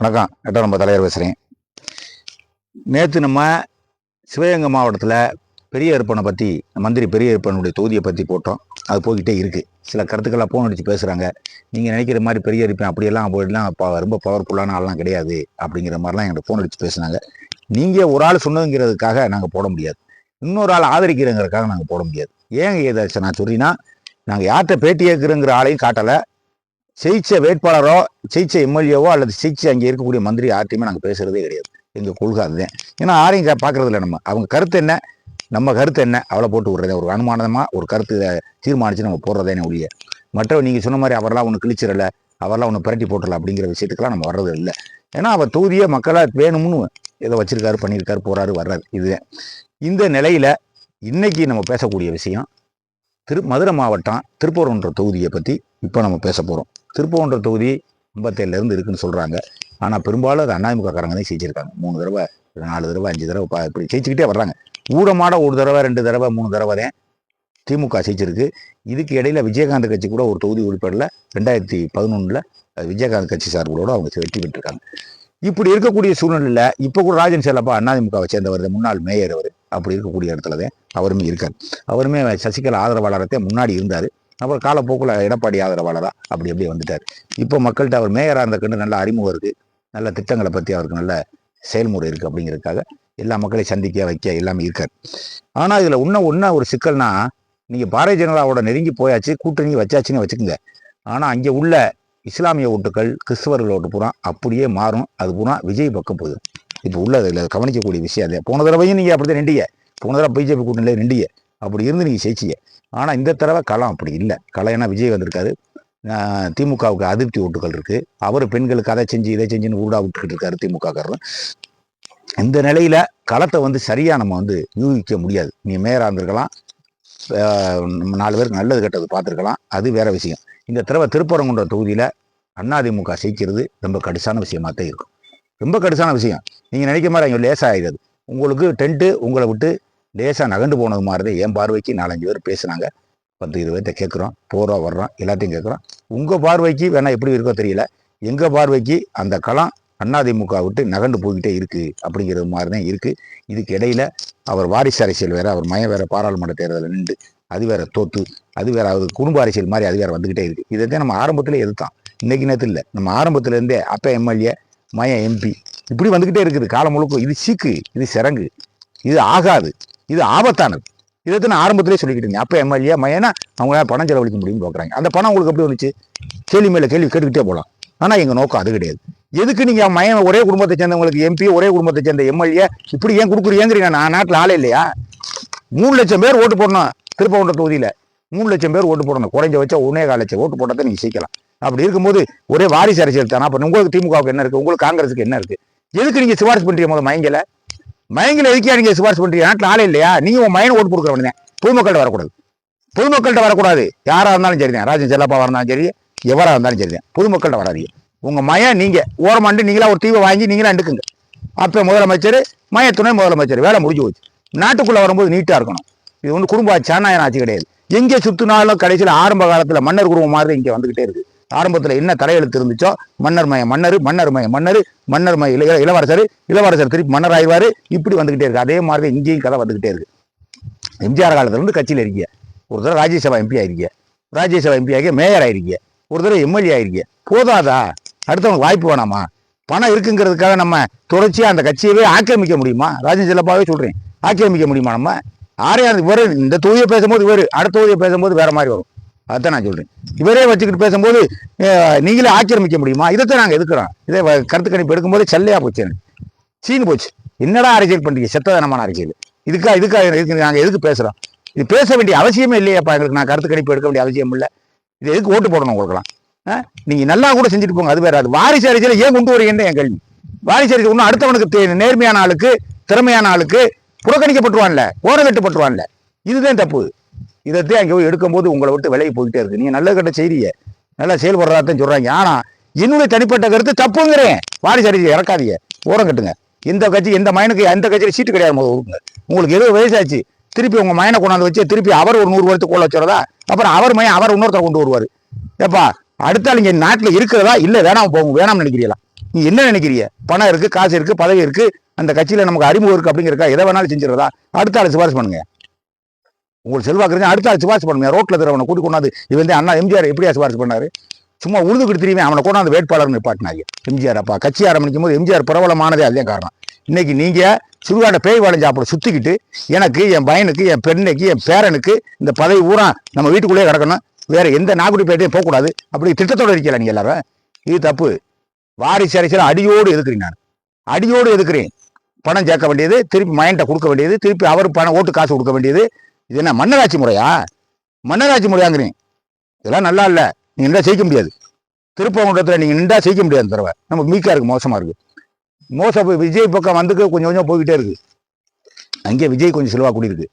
வணக்கம். எட்டோ நம்ம தலைவர் பேசுகிறேன் நேற்று நம்ம சிவகங்கை மாவட்டத்தில் பெரிய இருப்பனை பற்றி மந்திரி பெரிய இருப்பனுடைய தொகுதியை பற்றி போட்டோம். அது போய்கிட்டே இருக்குது சில கருத்துக்களாக ஃபோன் அடித்து பேசுகிறாங்க நீங்கள் நினைக்கிற மாதிரி பெரிய இருப்பேன் அப்படியெல்லாம் போயிடலாம் ப ரொம்ப பவர்ஃபுல்லான ஆள்லாம் கிடையாது அப்படிங்கிற மாதிரிலாம் எங்களுக்கு ஃபோன் அடித்து பேசுனாங்க. நீங்கள் ஒரு ஆள் சொன்னதுங்கிறதுக்காக நாங்கள் போட முடியாது. இன்னொரு ஆள் ஆதரிக்கிறங்கிறதுக்காக நாங்கள் போட முடியாது. ஏங்க இதை நான் சொல்றீங்கன்னா நாங்கள் யார்கிட்ட பேட்டி ஏற்கிறோங்கிற ஆளையும் காட்டலை. ஜெயிச்ச வேட்பாளரோ ஜெயிச்ச எம்எல்ஏவோ அல்லது ஜெயிச்ச அங்கே இருக்கக்கூடிய மந்திரி யார்ட்டையுமே நாங்கள் பேசுகிறதே கிடையாது. எங்கள் கொள்கை அதுதான் ஏன்னா யாரையும் பார்க்குறதில்ல இல்லை நம்ம. அவங்க கருத்து என்ன? நம்ம கருத்து என்ன? அவளை போட்டு விடுறதே ஒரு அனுமானமாக ஒரு கருத்து தீர்மானித்து நம்ம போடுறதே ஒழிய. மற்ற நீங்கள் சொன்ன மாதிரி அவரெல்லாம் ஒன்று கிழிச்சிடல அவரெல்லாம் ஒன்று பிரட்டி போட்டுடல அப்படிங்கிற விஷயத்துக்கெல்லாம் நம்ம வர்றது இல்லை. ஏன்னா அவர் தொகுதியை மக்களாக வேணும்னு ஏதோ வச்சுருக்காரு பண்ணியிருக்காரு போகிறாரு வர்றாரு. இதுதான் இந்த நிலையில் இன்றைக்கி நம்ம பேசக்கூடிய விஷயம் திரு மதுரை மாவட்டம் திருப்பூர்ன்ற தொகுதியை பற்றி இப்போ நம்ம பேச போகிறோம் திருப்பூர்ன்ற தொகுதி ஐம்பத்தேழுலேருந்து இருக்குன்னு சொல்கிறாங்க ஆனால் பெரும்பாலும் அது அண்ணாமுகக்காரங்க தான் ஜெயிச்சிருக்காங்க. மூணு தடவை நாலு தடவை அஞ்சு தடவை பா- இப்படி ஜெயிச்சுக்கிட்டே வர்றாங்க. ஊடமாட ஒரு தடவை ரெண்டு தடவை மூணு தடவை தான் திமுக ஜெயிச்சிருக்கு. இதுக்கு இடையில விஜயகாந்த் கட்சி கூட ஒரு தொகுதி உறுப்பினரில் ரெண்டாயிரத்தி பதினொன்றில் விஜயகாந்த் கட்சி சார்புகளோட அவங்க வெற்றி பெற்றிருக்காங்க. இப்படி இருக்கக்கூடிய சூழ்நிலையில் இப்போ கூட ராஜன் செல்லப்பா அண்ணாதிமுகவை சேர்ந்தவர் முன்னாள் மேயர் அவர். அப்படி இருக்கக்கூடிய இடத்துல தான் அவருமே இருக்கார். அவருமே சசிகலா ஆதரவாளரத்தை முன்னாடி இருந்தார். அப்புறம் காலப்போக்கில் எடப்பாடி ஆதரவாளரா அப்படி அப்படியே வந்துட்டார். இப்போ மக்கள்கிட்ட அவர் மேயராக இருந்த கண்டு நல்ல அறிமுகம் இருக்குது நல்ல திட்டங்களை பற்றி அவருக்கு நல்ல செயல்முறை இருக்குது அப்படிங்கிறதுக்காக எல்லா மக்களையும் சந்திக்க வைக்க எல்லாமே இருக்கார். ஆனால் இதில் இன்னும் ஒன்றா ஒரு சிக்கல்னா நீங்கள் பாரதிய ஜனதாவோட நெருங்கி போயாச்சு கூட்டணி வச்சாச்சுன்னு வச்சுக்கோங்க. ஆனால் அங்கே உள்ள இஸ்லாமிய ஓட்டுகள் கிறிஸ்தவர்கள் ஓட்டு பூரா அப்படியே மாறும் அது பூரா விஜய் பக்கம் போகுது. இப்போ உள்ள இல்லை கவனிக்கக்கூடிய விஷயம் அது. போன தடவையும் நீங்கள் அப்படி தான் நின்றீங்க போன தடவை பிஜேபி கூட்டணியில் நின்றீங்க அப்படி இருந்து நீங்கள் ஜெயிச்சிங்க. ஆனால் இந்த தடவை களம் அப்படி இல்லை. களம் ஏன்னா விஜய் வந்திருக்காரு. திமுகவுக்கு அதிருப்தி ஓட்டுகள் இருக்குது அவர் பெண்களுக்கு அதை செஞ்சு இதை செஞ்சுன்னு ஊடா விட்டுக்கிட்டு இருக்காரு திமுக இந்த நிலையில் களத்தை வந்து சரியாக நம்ம வந்து யூகிக்க முடியாது. நீ மேயராக இருந்திருக்கலாம். நம்ம நாலு பேருக்கு நல்லது கெட்டது பார்த்துருக்கலாம். அது வேற விஷயம். இந்த தடவை திருப்பரங்குன்ற தொகுதியில் அதிமுக ஜெயிக்கிறது ரொம்ப கடுசான விஷயமாக தான் இருக்கும். ரொம்ப கடுசான விஷயம். நீங்கள் நினைக்க மாதிரி அங்கே லேசாக ஆயிடுது உங்களுக்கு டென்ட்டு உங்களை விட்டு லேசாக நகண்டு போனது மாதிரி தான் என் பார்வைக்கு நாலஞ்சு பேர் பேசுனாங்க. பத்து இருபது பேர்த்த கேட்குறோம். போகிறோம் வர்றோம். எல்லாத்தையும் கேட்குறோம். உங்கள் பார்வைக்கு வேணால் எப்படி இருக்கோ தெரியல. எங்கள் பார்வைக்கு அந்த களம் அதிமுக விட்டு நகண்டு போய்கிட்டே இருக்குது அப்படிங்கிறது மாதிரி தான் இருக்குது இதுக்கு இடையில அவர் வாரிசு அரசியல் வேறு அவர் மயம் வேறு பாராளுமன்ற தேர்தலில் நின்று அது வேற தோத்து அது வேற அவர் குடும்ப அரசியல் மாதிரி அது வேற வந்துகிட்டே இருக்கு. இதைத்தான் நம்ம ஆரம்பத்தில் எதிர்த்தான் இன்னைக்கு நேரத்தில் இல்லை. நம்ம ஆரம்பத்துல இருந்தே எம்எல்ஏ மயம் எம்பி. இப்படி வந்துக்கிட்டே இருக்குது. காலம் முழுக்க இது சீக்கு இது சிறங்கு. இது ஆகாது. இது ஆபத்தானது. இதை நான் ஆரம்பத்திலே சொல்லிக்கிட்டு இருந்தேன். அப்போ எம்எல்ஏ மயனா அவங்களால பணம் செலவழிக்க முடியும்னு பார்க்குறாங்க. அந்த பணம் உங்களுக்கு எப்படி வந்துச்சு? கேள்வி மேலே கேள்வி கேட்டுக்கிட்டே போகலாம் ஆனால் எங்கள் நோக்கம் அது கிடையாது. எதுக்கு நீங்கள் மயம் ஒரே குடும்பத்தை சேர்ந்தவங்களுக்கு எம்பி ஒரே குடும்பத்தை சேர்ந்த எம்எல்ஏ இப்படி ஏன் கொடுக்குறீங்கிறீங்க? நான் நாட்டில் ஆளே இல்லையா? மூணு லட்சம் பேர் ஓட்டு போடணும் திருப்பவண்ட தொகுதியில். மூணு லட்சம் பேர் ஓட்டு போடணும். குறைஞ்ச வச்சா ஒன்னே கால் லட்சம் ஓட்டு போட்டதை நீங்கள் சீக்கலாம் அப்படி இருக்கும்போது ஒரே வாரிசு அரசியல் தானே? அப்புறம் உங்களுக்கு திமுகவுக்கு என்ன இருக்கு? உங்களுக்கு காங்கிரஸுக்கு என்ன இருக்கு? எதுக்கு நீங்க சிபாரிசு பண்றீங்க முதல் மயங்கல? மயங்கல எதுக்கே நீங்க சிபாரிசு பண்றீங்க? நாட்டில் ஆளே இல்லையா? நீங்க உன் மயனை ஓட்டு கொடுக்குற உடனே பொதுமக்கள்கிட்ட வரக்கூடாது. பொதுமக்கள்கிட்ட வரக்கூடாது. யாரா இருந்தாலும் சரிதான் ராஜன் செல்லப்பாவா இருந்தாலும் சரி எவராக இருந்தாலும் சரிதான் பொதுமக்கள்கிட்ட வராதீங்க. உங்க மயம் நீங்க ஓரமாண்டு நீங்களா ஒரு தீவை வாங்கி நீங்களா எடுக்குங்க. அப்போ முதலமைச்சர் மய துணை முதலமைச்சர். வேலை முடிஞ்சு போச்சு. நாட்டுக்குள்ளே வரும்போது நீட்டாக இருக்கணும். இது ஒன்று குடும்ப சாணாயன் ஆட்சி கிடையாது. எங்கே சுற்றினாலும் கடைசியில் ஆரம்ப காலத்தில் மன்னர் குடும்பம் மாதிரி இங்கே வந்துக்கிட்டே இருக்குது ஆரம்பத்தில் என்ன தலையெழுத்து இருந்துச்சோ மன்னர் மய மன்னர் மன்னர் மய மன்னர் மன்னர் மய இளைய இளவரசர் இளவரசர் திருப்பி மன்னர் ஆயிடுவார் இப்படி வந்துகிட்டே இருக்கு. அதே மாதிரி இங்கேயும் கதை வந்துக்கிட்டே இருக்கு. எம்ஜிஆர் காலத்துலேருந்து கட்சியில் இருக்கீங்க. ஒரு தடவை ராஜ்யசபா எம்பி ஆயிருக்கீங்க. ராஜ்யசபா எம்பி ஆகிய மேயர் ஆயிருக்கீங்க. ஒரு தடவை எம்எல்ஏ ஆயிருக்கீங்க. போதாதா? அடுத்தவங்களுக்கு வாய்ப்பு வேணாமா? பணம் இருக்குங்கிறதுக்காக நம்ம தொடர்ச்சியாக அந்த கட்சியவே ஆக்கிரமிக்க முடியுமா? ராஜன் செல்லப்பாவே சொல்கிறேன் ஆக்கிரமிக்க முடியுமா நம்ம? ஆரையா இவர் இந்த தொகுதியை பேசும்போது இவர் அடுத்த தொகுதியை பேசும்போது வேற மாதிரி வரும். அதான் நான் சொல்கிறேன் இவரே வச்சுக்கிட்டு பேசும்போது நீங்களே ஆக்கிரமிக்க முடியுமா? இதைத்தான் நாங்கள் எதுக்கிறோம் இதை கருத்து கணிப்பு எடுக்கும்போது செல்லையா போச்சு சீனு போச்சு. என்னடா அரசியல் பண்ணுறீங்க செத்ததனமான அரசியல். இதுக்கா இதுக்கா இதுக்கு நாங்கள் எதுக்கு பேசுகிறோம் இது பேச வேண்டிய அவசியமே இல்லையாப்பா. எங்களுக்கு நான் கருத்து கணிப்பு எடுக்க வேண்டிய அவசியம் இல்லை. இது எதுக்கு ஓட்டு போடணும் உங்களுக்குலாம் ஆ? நல்லா கூட செஞ்சுட்டு போங்க. அது வேற அது வாரிசு அரசியல் ஏன் கொண்டு வரீங்கன்னு என் கேள்வி. வாரிசு அரசியல் இன்னும் அடுத்தவனுக்கு தே- நேர்மையான ஆளுக்கு திறமையான ஆளுக்கு புறக்கணிக்கப்பட்டுருவான்ல ஓரங்கட்டுப்பட்டுவான்ல இதுதான் தப்பு. இதைத்தான் அங்கே போய் எடுக்கும்போது உங்களை விட்டு விலகி போயிட்டே இருக்கு. நீங்கள் நல்ல கட்ட செய்திய நல்லா செயல்படுறதான் சொல்கிறாங்க ஆனா என்னுடைய தனிப்பட்ட கருத்து தப்புங்கிறேன். வாரிசு அரசியல் இறக்காதீங்க. ஓரம் கட்டுங்க. இந்த கட்சி இந்த மயனுக்கு எந்த கட்சியில சீட்டு கிடையாது போது கொடுங்க. உங்களுக்கு எழுபது வயசாச்சு. திருப்பி உங்க மயனை கொண்டாந்து வச்சு திருப்பி அவர் ஒரு நூறு வருஷத்துக்கு கொள்ள வச்சுறதா அப்புறம் அவர் மயன் அவர் இன்னொருத்தர் கொண்டு வருவாரு. ஏப்பா அடுத்த ஆள் இங்க நாட்டுல இருக்கிறதா? இல்ல வேணாம் போகும் வேணாம்னு நினைக்கிறீங்களா? நீ என்ன நினைக்கிறீ பணம் இருக்கு காசு இருக்கு பதவி இருக்கு. அந்த கட்சியில நமக்கு அறிமுகம் இருக்குது அப்படிங்கிறக்கா எதை வேணாலும் செஞ்சிடறதா? அடுத்த ஆள் சிபாரிசு பண்ணுங்க. உங்களுக்கு செல்வாக்கு இருந்தா அடுத்த ஆள் சிபாரிசு பண்ணுங்க ரோட்டில் தரவனை கூட்டி கொண்டாந்து இவன் வந்து அண்ணா எம்ஜிஆர் எப்படியா சிபாரிசு பண்ணாரு? சும்மா உழுது கொடுத்துருவீங்க அவனை கொண்டாந்து வேட்பாளர் நிப்பாட்டினாங்க. எம்ஜிஆர் அப்பா. கட்சி ஆரம்பிக்கும் போது எம்ஜிஆர் பிரபலமானதே அதுதான் காரணம். இன்னைக்கு நீங்கள் சுடுகாட்ட பேய் வாழை சாப்பிட சுற்றிக்கிட்டு எனக்கு என் பையனுக்கு என் பெண்ணுக்கு என் பேரனுக்கு இந்த பதவி ஊரா நம்ம வீட்டுக்குள்ளேயே கிடக்கணும். வேற எந்த நாகுடி பேட்டையும் போகக்கூடாது. அப்படி திட்டத்தோட இருக்கல நீங்கள் எல்லாரும்? இது தப்பு. வாரிசு அரசியல் அடியோடு எதுக்குறேன் நான்? அடியோடு எதுக்குறேன் பணம் சேர்க்க வேண்டியது திருப்பி மையன்ட்ட கொடுக்க வேண்டியது திருப்பி அவர் பணம் ஓட்டு காசு கொடுக்க வேண்டியது இது என்ன மன்னராட்சி முறையா? மன்னராட்சி முறையாங்கிறீங்க. இதெல்லாம் நல்லா இல்லை. நீங்கள் நின்றா ஜெயிக்க முடியாது. திருப்பங்குன்றத்தில் நீங்கள் நின்றா ஜெயிக்க முடியாது இந்த தடவை. நம்ம மீக்காக இருக்குது மோசமாக இருக்குது மோசம் போய் விஜய் பக்கம் வந்துக்கு கொஞ்சம் கொஞ்சம் போய்கிட்டே இருக்குது அங்கே விஜய் கொஞ்சம் செலவாக கூடியிருக்கு.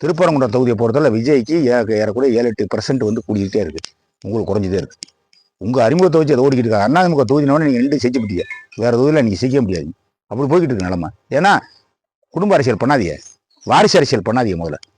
திருப்பரங்குன்றம் தொகுதியை பொறுத்தவரை விஜய்க்கு ஏ- ஏறக்குறைய ஏழு எட்டு பர்சன்ட் வந்து கூடிக்கிட்டே இருக்குது உங்களுக்கு குறைஞ்சிட்டே இருக்குது உங்கள் அறிமுகத்தை வச்சு அதை ஓடிக்கிட்டு இருக்காங்க. அண்ணாதிமுக தொகுதினோட நீங்கள் நின்று செஞ்சு முடியாது. வேறு தொகுதியில் நீங்கள் செய்ய முடியாது. அப்படி போய்கிட்டு இருக்கு நிலமை. ஏன்னா குடும்ப அரசியல் பண்ணாதீங்க. வாரிசு அரசியல் பண்ணாதீங்க முதல்ல.